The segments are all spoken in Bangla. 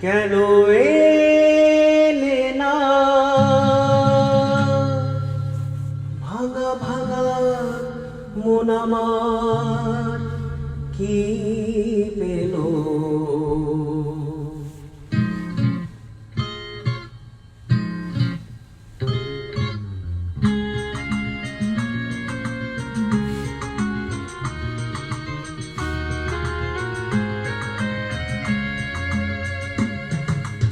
কেন এলে না? ভাঙা ভাঙা মন আমার কি পেল?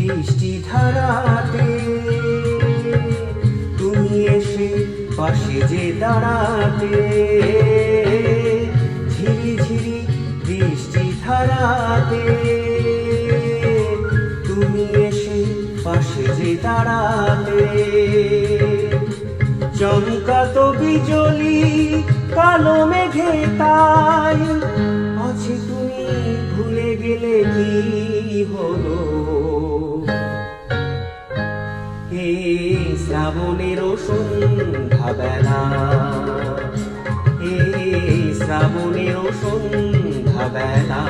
বৃষ্টি ধারাতে তুমি এসে পাশে যে দাঁড়াতে। ঝিরি ঝিরি বৃষ্টি ধারাতে তুমি এসে পাশে যে দাঁড়াতে। চমকাত বিজলি, কালো মেঘে তাই। আছে তুমি ভুলে গেলে কি হলো? শ্রাবণের সন্ধ্যা বেলা। এই শ্রাবণের সন্ধ্যা বেলা।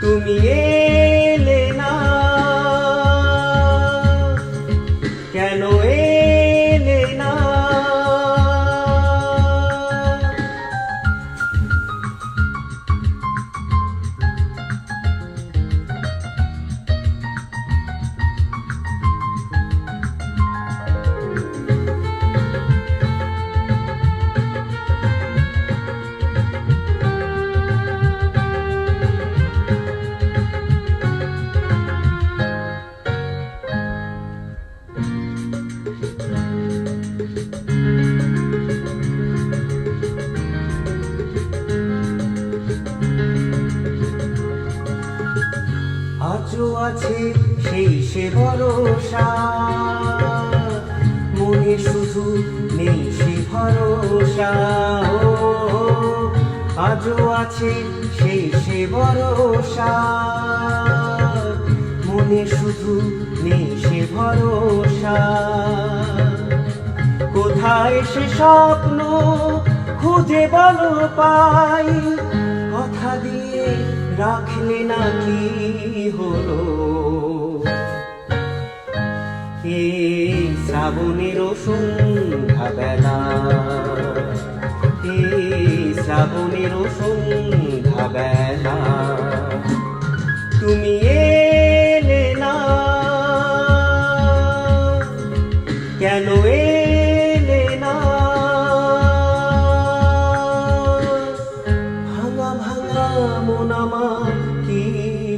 তুমি এলে না আজও আছে সেই সে ভরসা। মনে শুধু নেই সে ভরসা। ও, আজও আছে সেই সে ভরসা। মনে শুধু নেই সে ভরসা। কোথায় সে স্বপ্ন খুঁজে বলো পাই। কথা দিয়ে রাখলে না কি হলো? এই শ্রাবণের সন্ধ্যা বেলা? এই শ্রাবণের সন্ধ্যা বেলা? তুমি এলে না? কেন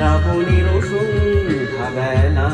শ্রাবণের সন্ধ্যা বেলা